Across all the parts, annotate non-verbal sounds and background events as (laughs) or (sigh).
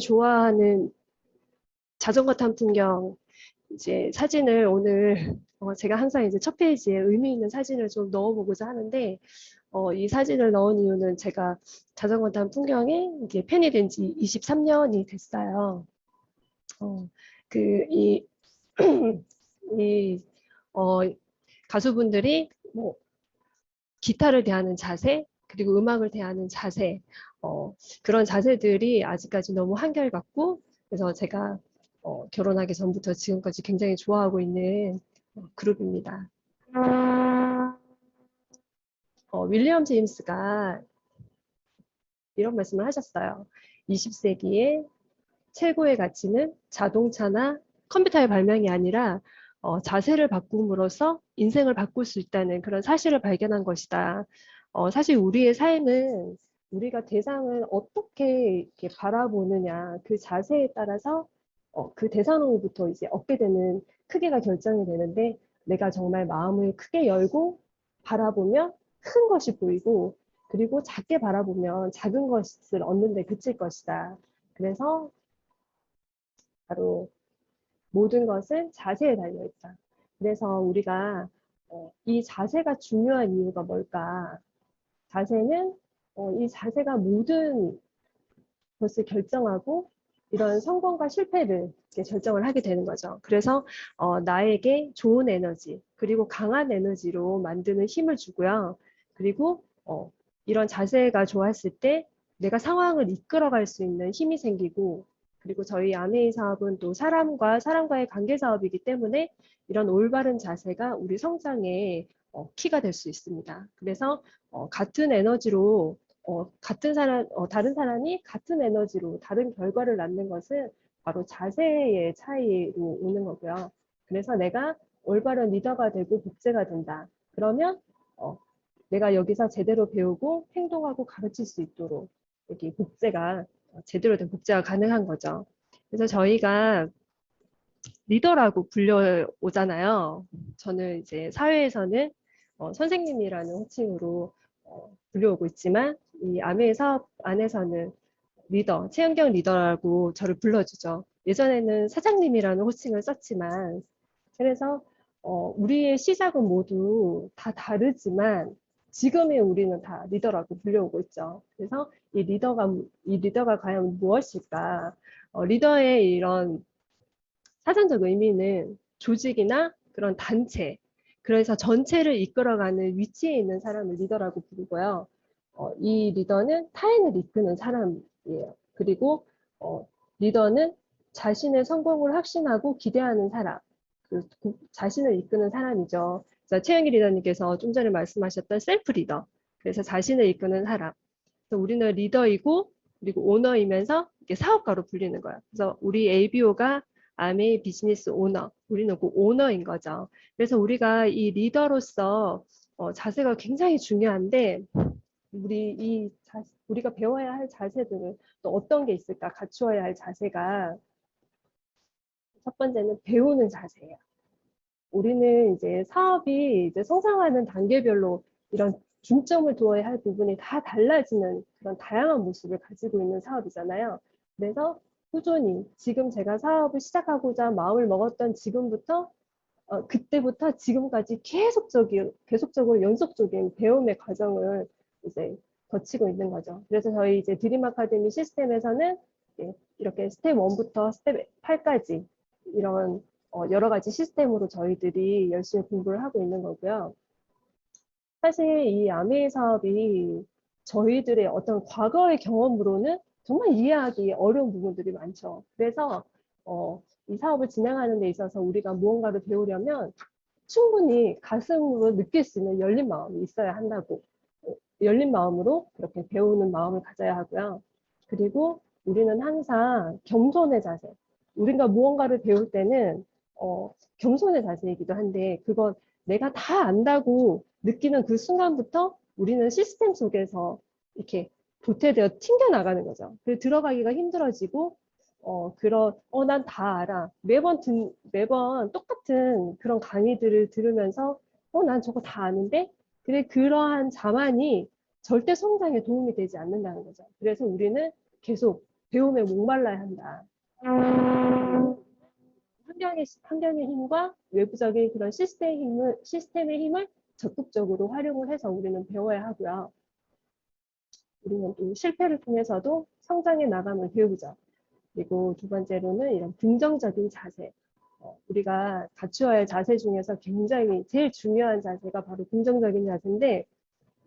좋아하는 자전거 탄 풍경 이제 사진을 오늘 (laughs) 어, 제가 항상 이제 첫 페이지에 의미 있는 사진을 좀 넣어보고자 하는데 어, 이 사진을 넣은 이유는 제가 자전거 탄 풍경에 이제 팬이 된 지 23년이 됐어요. 어, 그, 이, (clears throat) 이, 어, 가수분들이 뭐, 기타를 대하는 자세, 그리고 음악을 대하는 자세, 어, 그런 자세들이 아직까지 너무 한결같고, 그래서 제가 어, 결혼하기 전부터 지금까지 굉장히 좋아하고 있는 어, 그룹입니다. 어, 윌리엄 제임스가 이런 말씀을 하셨어요. 20세기의 최고의 가치는 자동차나 컴퓨터의 발명이 아니라 어, 자세를 바꿈으로써 인생을 바꿀 수 있다는 그런 사실을 발견한 것이다. 어, 사실 우리의 삶은 우리가 대상을 어떻게 이렇게 바라보느냐 그 자세에 따라서 어, 그 대상으로부터 이제 얻게 되는 크기가 결정이 되는데 내가 정말 마음을 크게 열고 바라보면 큰 것이 보이고 그리고 작게 바라보면 작은 것을 얻는데 그칠 것이다. 그래서 바로 모든 것은 자세에 달려 있다. 그래서 우리가 어, 이 자세가 중요한 이유가 뭘까? 자세는 어, 이 자세가 모든 것을 결정하고 이런 성공과 실패를 결정을 하게 되는 거죠. 그래서 어, 나에게 좋은 에너지 그리고 강한 에너지로 만드는 힘을 주고요. 그리고 어, 이런 자세가 좋았을 때 내가 상황을 이끌어갈 수 있는 힘이 생기고 그리고 저희 아메이 사업은 또 사람과 사람과의 관계 사업이기 때문에 이런 올바른 자세가 우리 성장의 어, 키가 될 수 있습니다. 그래서 어, 같은 에너지로 어, 같은 사람, 어, 다른 사람이 같은 에너지로 다른 결과를 낳는 것은 바로 자세의 차이로 오는 거고요. 그래서 내가 올바른 리더가 되고 복제가 된다. 그러면 어, 내가 여기서 제대로 배우고 행동하고 가르칠 수 있도록 여기 복제가 제대로 된 복제가 가능한 거죠. 그래서 저희가 리더라고 불려오잖아요. 저는 이제 사회에서는 어, 선생님이라는 호칭으로 어, 불려오고 있지만 이 아메 사업 안에서는 리더, 최은경 리더라고 저를 불러주죠. 예전에는 사장님이라는 호칭을 썼지만 그래서 어, 우리의 시작은 모두 다 다르지만 지금의 우리는 다 리더라고 불려오고 있죠. 그래서 이 리더가 이 리더가 과연 무엇일까? 어, 리더의 이런 사전적 의미는 조직이나 그런 단체, 그래서 전체를 이끌어가는 위치에 있는 사람을 리더라고 부르고요. 어, 이 리더는 타인을 이끄는 사람이에요. 그리고 어, 리더는 자신의 성공을 확신하고 기대하는 사람, 그, 그, 자신을 이끄는 사람이죠. 최영기 리더님께서 좀 전에 말씀하셨던 셀프 리더, 그래서 자신을 이끄는 사람. 그래서 우리는 리더이고 그리고 오너이면서 사업가로 불리는 거예요. 그래서 우리 ABO가 아메이 비즈니스 오너, 우리는 그 오너인 거죠. 그래서 우리가 이 리더로서 어, 자세가 굉장히 중요한데 우리 이 자, 우리가 배워야 할 자세들은 또 어떤 게 있을까? 갖추어야 할 자세가 첫 번째는 배우는 자세예요. 우리는 이제 사업이 이제 성장하는 단계별로 이런 중점을 두어야 할 부분이 다 달라지는 그런 다양한 모습을 가지고 있는 사업이잖아요. 그래서 꾸준히 지금 제가 사업을 시작하고자 마음을 먹었던 지금부터 어, 그때부터 지금까지 계속적인 계속적으로 연속적인 배움의 과정을 이제 거치고 있는 거죠. 그래서 저희 이제 드림 아카데미 시스템에서는 이렇게 스텝 1부터 스텝 8까지 이런 어, 여러 가지 시스템으로 저희들이 열심히 공부를 하고 있는 거고요. 사실 이 아메이 사업이 저희들의 어떤 과거의 경험으로는 정말 이해하기 어려운 부분들이 많죠. 그래서 어, 이 사업을 진행하는 데 있어서 우리가 무언가를 배우려면 충분히 가슴으로 느낄 수 있는 열린 마음이 있어야 한다고 어, 열린 마음으로 그렇게 배우는 마음을 가져야 하고요. 그리고 우리는 항상 겸손의 자세 우리가 무언가를 배울 때는 어, 겸손의 자세이기도 한데 그건 내가 다 안다고 느끼는 그 순간부터 우리는 시스템 속에서 이렇게 도태되어 튕겨나가는 거죠. 그 들어가기가 힘들어지고 어 그런 어 난 다 알아 매번 든, 매번 똑같은 그런 강의들을 들으면서 어 난 저거 다 아는데 그래 그러한 자만이 절대 성장에 도움이 되지 않는다는 거죠. 그래서 우리는 계속 배움에 목말라야 한다. 환경의, 환경의 힘과 외부적인 그런 시스템의 힘을, 시스템의 힘을 적극적으로 활용을 해서 우리는 배워야 하고요. 우리는 또 실패를 통해서도 성장해 나감을 배우죠. 그리고 두 번째로는 이런 긍정적인 자세. 어, 우리가 갖추어야 할 자세 중에서 굉장히 제일 중요한 자세가 바로 긍정적인 자세인데,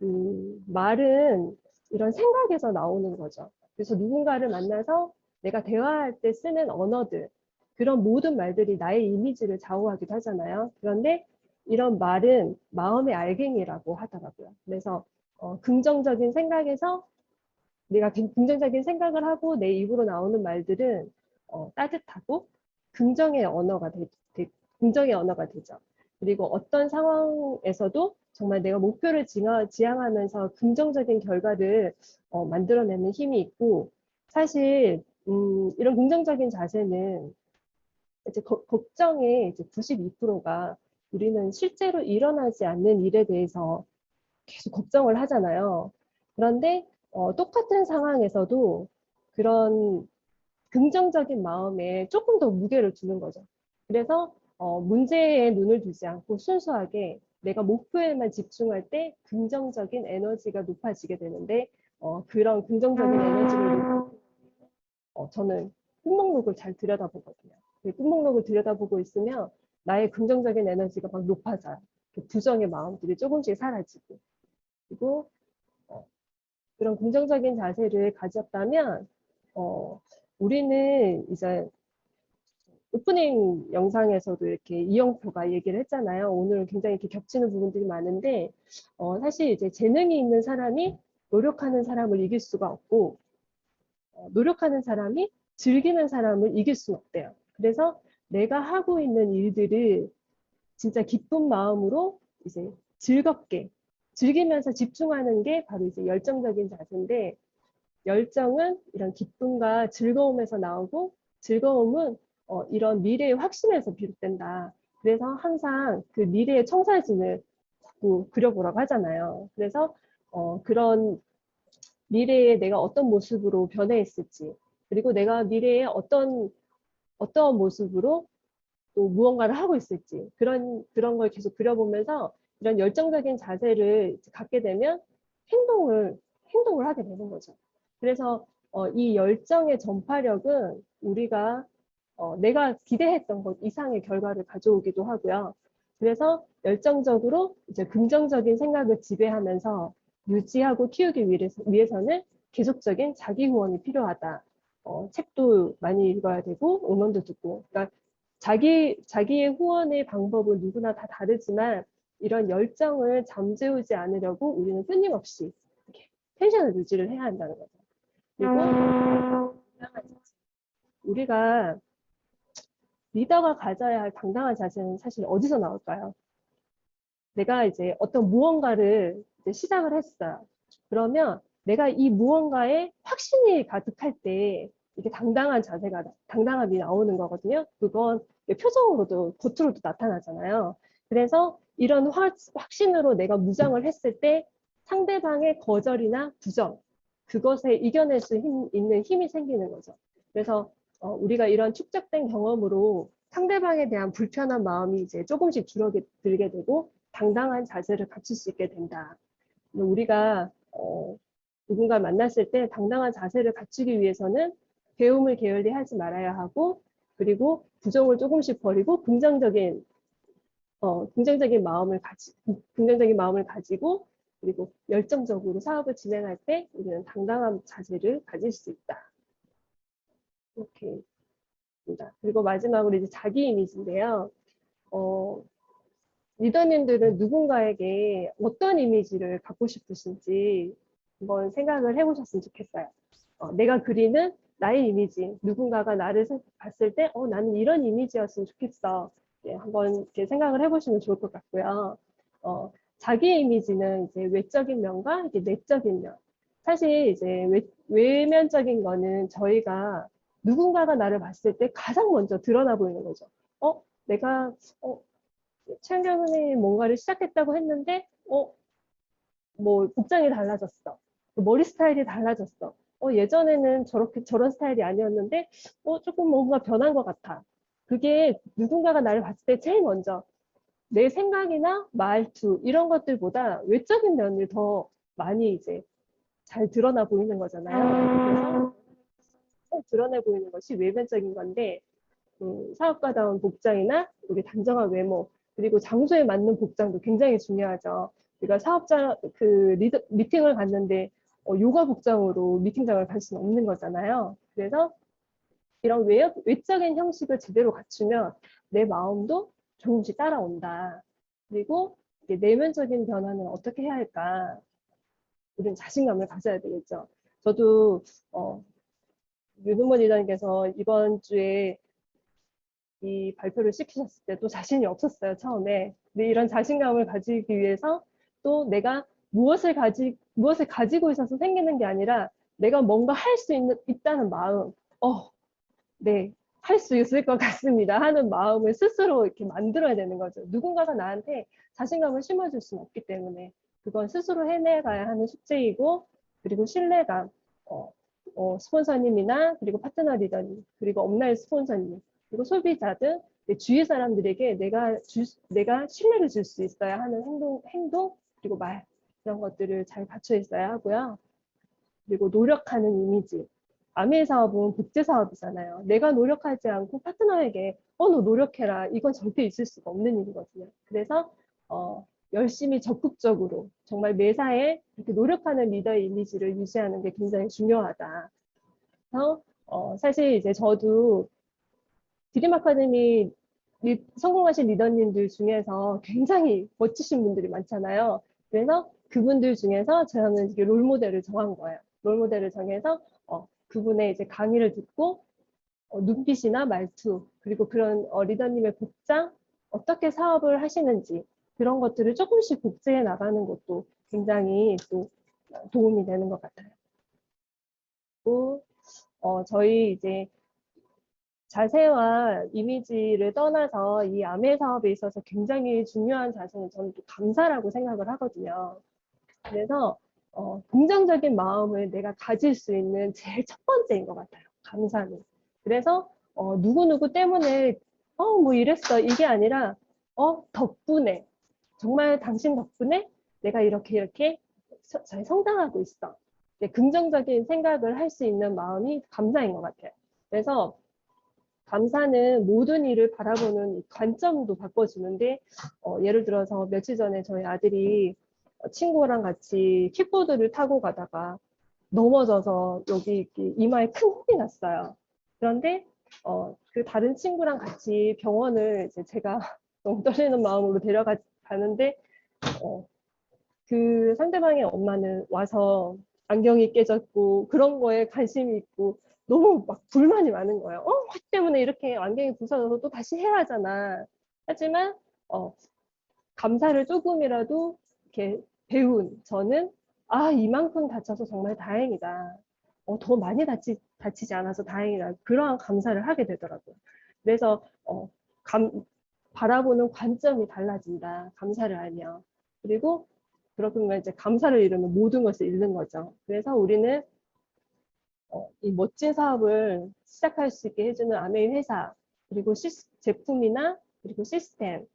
음, 말은 이런 생각에서 나오는 거죠. 그래서 누군가를 만나서 내가 대화할 때 쓰는 언어들, 그런 모든 말들이 나의 이미지를 좌우하기도 하잖아요. 그런데 이런 말은 마음의 알갱이라고 하더라고요. 그래서 어, 긍정적인 생각에서 내가 긍- 긍정적인 생각을 하고 내 입으로 나오는 말들은 어, 따뜻하고 긍정의 언어가 되, 되- 긍정의 언어가 되죠. 그리고 어떤 상황에서도 정말 내가 목표를 지향하면서 긍정적인 결과를 어, 만들어내는 힘이 있고 사실 음, 이런 긍정적인 자세는 이제 거- 걱정의 이제 92%가 우리는 실제로 일어나지 않는 일에 대해서 계속 걱정을 하잖아요. 그런데 어, 똑같은 상황에서도 그런 긍정적인 마음에 조금 더 무게를 두는 거죠. 그래서 어, 문제에 눈을 두지 않고 순수하게 내가 목표에만 집중할 때 긍정적인 에너지가 높아지게 되는데 어, 그런 긍정적인 에너지를 높- 어, 저는 꿈목록을 잘 들여다보거든요. 그 꿈목록을 들여다보고 있으면 나의 긍정적인 에너지가 막 높아져요. 그 부정의 마음들이 조금씩 사라지고 그리고 어, 그런 긍정적인 자세를 가졌다면 어, 우리는 이제 오프닝 영상에서도 이렇게 이영표가 얘기를 했잖아요. 오늘 굉장히 이렇게 겹치는 부분들이 많은데 어, 사실 이제 재능이 있는 사람이 노력하는 사람을 이길 수가 없고 어, 노력하는 사람이 즐기는 사람을 이길 수는 없대요. 그래서 내가 하고 있는 일들을 진짜 기쁜 마음으로 이제 즐겁게 즐기면서 집중하는 게 바로 이제 열정적인 자세인데 열정은 이런 기쁨과 즐거움에서 나오고 즐거움은 어, 이런 미래의 확신에서 비롯된다. 그래서 항상 그 미래의 청사진을 자꾸 그려보라고 하잖아요. 그래서 어, 그런 미래에 내가 어떤 모습으로 변해 있을지 그리고 내가 미래에 어떤 어떤 모습으로 또 무언가를 하고 있을지 그런 그런 걸 계속 그려보면서 이런 열정적인 자세를 갖게 되면 행동을 행동을 하게 되는 거죠. 그래서 어, 이 열정의 전파력은 우리가 어, 내가 기대했던 것 이상의 결과를 가져오기도 하고요. 그래서 열정적으로 이제 긍정적인 생각을 지배하면서 유지하고 키우기 위해서, 위해서는 계속적인 자기 후원이 필요하다. 어, 책도 많이 읽어야 되고 음원도 듣고. 그러니까 자기 자기의 후원의 방법은 누구나 다 다르지만 이런 열정을 잠재우지 않으려고 우리는 끊임없이 텐션을 유지를 해야 한다는 거죠. 그리고 우리가 리더가 가져야 할 당당한 자세는 사실 어디서 나올까요? 내가 이제 어떤 무언가를 이제 시작을 했어요. 그러면 내가 이 무언가에 확신이 가득할 때 이게 당당한 자세가 당당함이 나오는 거거든요. 그건 표정으로도 겉으로도 나타나잖아요. 그래서 이런 확, 확신으로 내가 무장을 했을 때 상대방의 거절이나 부정 그것에 이겨낼 수 힘, 있는 힘이 생기는 거죠. 그래서 어, 우리가 이런 축적된 경험으로 상대방에 대한 불편한 마음이 이제 조금씩 줄어들게 되고 당당한 자세를 갖출 수 있게 된다. 우리가 어, 누군가 만났을 때 당당한 자세를 갖추기 위해서는 배움을 게을리 하지 말아야 하고 그리고 부정을 조금씩 버리고 긍정적인 어, 긍정적인 마음을 가지 긍정적인 마음을 가지고 그리고 열정적으로 사업을 진행할 때 우리는 당당한 자세를 가질 수 있다. 이렇게 입니다. 그리고 마지막으로 이제 자기 이미지인데요. 어, 리더님들은 누군가에게 어떤 이미지를 갖고 싶으신지 한번 생각을 해보셨으면 좋겠어요. 어, 내가 그리는 나의 이미지, 누군가가 나를 봤을 때, 어, 나는 이런 이미지였으면 좋겠어. 예, 한번 이렇게 생각을 해보시면 좋을 것 같고요. 어, 자기 이미지는 이제 외적인 면과 이게 내적인 면. 사실 이제 외, 외면적인 거는 저희가 누군가가 나를 봤을 때 가장 먼저 드러나 보이는 거죠. 어, 내가, 어, 최은경 선생님이 뭔가를 시작했다고 했는데, 어, 뭐, 복장이 달라졌어. 머리 스타일이 달라졌어. 어, 예전에는 저렇게 저런 스타일이 아니었는데 어, 조금 뭔가 변한 것 같아. 그게 누군가가 나를 봤을 때 제일 먼저 내 생각이나 말투 이런 것들보다 외적인 면을 더 많이 이제 잘 드러나 보이는 거잖아요. 그래서 드러내 보이는 것이 외면적인 건데 음, 사업가다운 복장이나 우리 단정한 외모 그리고 장소에 맞는 복장도 굉장히 중요하죠. 우리가 사업자 그 리더, 미팅을 갔는데 어, 요가 복장으로 미팅장을 갈 수는 없는 거잖아요. 그래서 이런 외, 외적인 형식을 제대로 갖추면 내 마음도 조금씩 따라온다. 그리고 내면적인 변화는 어떻게 해야 할까? 우리는 자신감을 가져야 되겠죠. 저도 어, 윤은모 리더님께서 이번 주에 이 발표를 시키셨을 때도 자신이 없었어요, 처음에. 근데 이런 자신감을 가지기 위해서 또 내가 무엇을 가지, 무엇을 가지고 있어서 생기는 게 아니라 내가 뭔가 할 수 있는, 있다는 마음. 어, 네, 할 수 있을 것 같습니다. 하는 마음을 스스로 이렇게 만들어야 되는 거죠. 누군가가 나한테 자신감을 심어줄 수는 없기 때문에 그건 스스로 해내가야 하는 숙제이고 그리고 신뢰감, 어, 어, 스폰서님이나 그리고 파트너 리더님, 그리고 업라인 스폰서님, 그리고 소비자들, 내 주위 사람들에게 내가 줄, 내가 신뢰를 줄 수 있어야 하는 행동, 행동 그리고 말 이런 것들을 잘 갖춰 있어야 하고요. 그리고 노력하는 이미지. 아메 사업은 복제 사업이잖아요. 내가 노력하지 않고 파트너에게 어 너 노력해라 이건 절대 있을 수가 없는 일이거든요. 그래서 어, 열심히 적극적으로 정말 매사에 이렇게 노력하는 리더의 이미지를 유지하는 게 굉장히 중요하다. 그래서 어, 사실 이제 저도 드림 아카데미 리- 성공하신 리더님들 중에서 굉장히 멋지신 분들이 많잖아요. 그래서 그분들 중에서 저는 이게 롤 모델을 정한 거예요. 롤 모델을 정해서 어, 그분의 이제 강의를 듣고 어, 눈빛이나 말투 그리고 그런 어, 리더님의 복장 어떻게 사업을 하시는지 그런 것들을 조금씩 복제해 나가는 것도 굉장히 또 도움이 되는 것 같아요. 또 어, 저희 이제 자세와 이미지를 떠나서 이 아메 사업에 있어서 굉장히 중요한 자세는 저는 또 감사라고 생각을 하거든요. 그래서 어, 긍정적인 마음을 내가 가질 수 있는 제일 첫 번째인 것 같아요. 감사는. 그래서 어, 누구누구 때문에 어, 뭐 이랬어. 이게 아니라 어, 덕분에 정말 당신 덕분에 내가 이렇게 이렇게 서- 잘 성장하고 있어. 네, 긍정적인 생각을 할 수 있는 마음이 감사인 것 같아요. 그래서 감사는 모든 일을 바라보는 이 관점도 바꿔주는데 어, 예를 들어서 며칠 전에 저희 아들이 어, 친구랑 같이 킥보드를 타고 가다가 넘어져서 여기 이마에 큰 혹이 났어요. 그런데 어, 그 다른 친구랑 같이 병원을 이제 제가 (laughs) 너무 떨리는 마음으로 데려가는데 어, 그 상대방의 엄마는 와서 안경이 깨졌고 그런 거에 관심이 있고 너무 막 불만이 많은 거예요. 어, 화 때문에 이렇게 안경이 부서져서 또 다시 해야 하잖아. 하지만 어, 감사를 조금이라도 이렇게 배운 저는 아 이만큼 다쳐서 정말 다행이다. 어, 더 많이 다치, 다치지 않아서 다행이다. 그러한 감사를 하게 되더라고요. 그래서 어, 감, 바라보는 관점이 달라진다. 감사를 알면. 그리고 그렇군요. 이제 감사를 잃으면 모든 것을 잃는 거죠. 그래서 우리는 어, 이 멋진 사업을 시작할 수 있게 해주는 아메이 회사, 그리고 시스- 제품이나 그리고 시스템,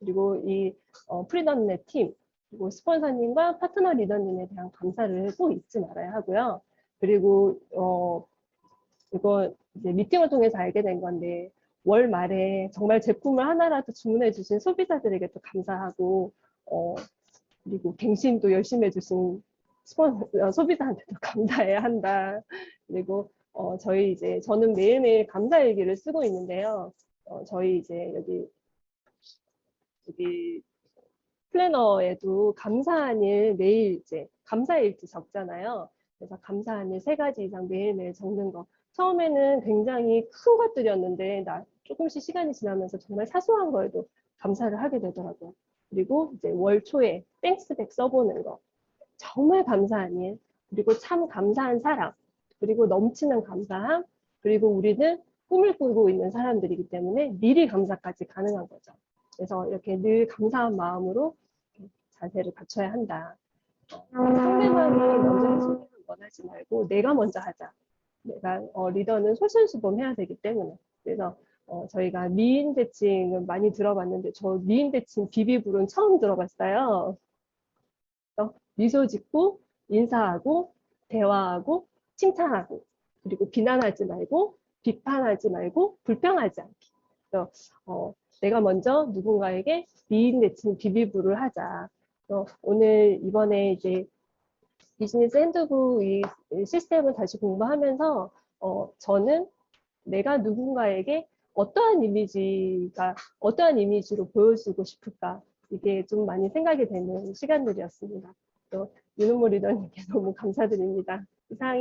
그리고 이 어, 프리덤넷 팀, 그리고 스폰서님과 파트너 리더님에 대한 감사를 꼭 잊지 말아야 하고요. 그리고 어, 이거 이제 미팅을 통해서 알게 된 건데 월 말에 정말 제품을 하나라도 주문해 주신 소비자들에게 또 감사하고 어, 그리고 갱신도 열심히 해주신 어, 소비자한테도 (laughs) 감사해야 한다. 그리고 어, 저희 이제 저는 매일매일 감사 일기를 쓰고 있는데요. 어, 저희 이제 여기 여기 플래너에도 감사한 일 매일 이제 감사 일지 적잖아요. 그래서 감사한 일 세 가지 이상 매일매일 적는 거. 처음에는 굉장히 큰 것들이었는데 나 조금씩 시간이 지나면서 정말 사소한 거에도 감사를 하게 되더라고요. 그리고 이제 월 초에 땡스백 써보는 거. 정말 감사한 일. 그리고 참 감사한 사람. 그리고 넘치는 감사함. 그리고 우리는 꿈을 꾸고 있는 사람들이기 때문에 미리 감사까지 가능한 거죠. 그래서 이렇게 늘 감사한 마음으로 자세를 갖춰야 한다. 어, 상대방이 먼저 해주면 원하지 말고 내가 먼저 하자. 내가 어, 리더는 솔선수범해야 되기 때문에 그래서 어, 저희가 미인 대칭은 많이 들어봤는데 저 미인 대칭 비비불은 처음 들어봤어요. 미소 짓고 인사하고 대화하고 칭찬하고 그리고 비난하지 말고 비판하지 말고 불평하지 않기. 그래서 어, 내가 먼저 누군가에게 미인 대칭 비비불을 하자. 그래서 오늘 이번에 이제 비즈니스 핸드북 이 시스템을 다시 공부하면서 어, 저는 내가 누군가에게 어떠한 이미지가 어떠한 이미지로 보여주고 싶을까 이게 좀 많이 생각이 되는 시간들이었습니다. 또 윤은모 리더님께 (laughs) 너무 감사드립니다. 이상